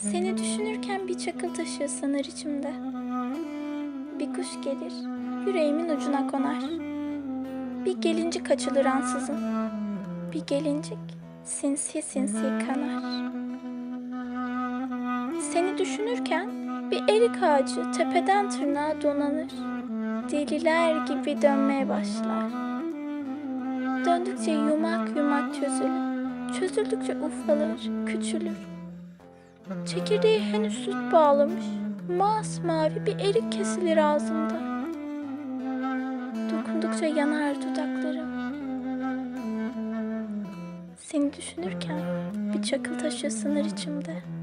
Seni düşünürken bir çakıl taşı ısınır içimde. Bir kuş gelir, yüreğimin ucuna konar. Bir gelincik açılır ansızın. Bir gelincik sinsi sinsi kanar. Seni düşünürken bir erik ağacı tepeden tırnağa donanır. Deliler gibi dönmeye başlar. Döndükçe yumak yumak çözülür. Çözüldükçe ufalır, küçülür. Çekirdeği henüz süt bağlamış. Masmavi bir erik kesilir ağzımda. Dokundukça yanar dudaklarım. Seni düşünürken bir çakıl taşı ısınır içimde.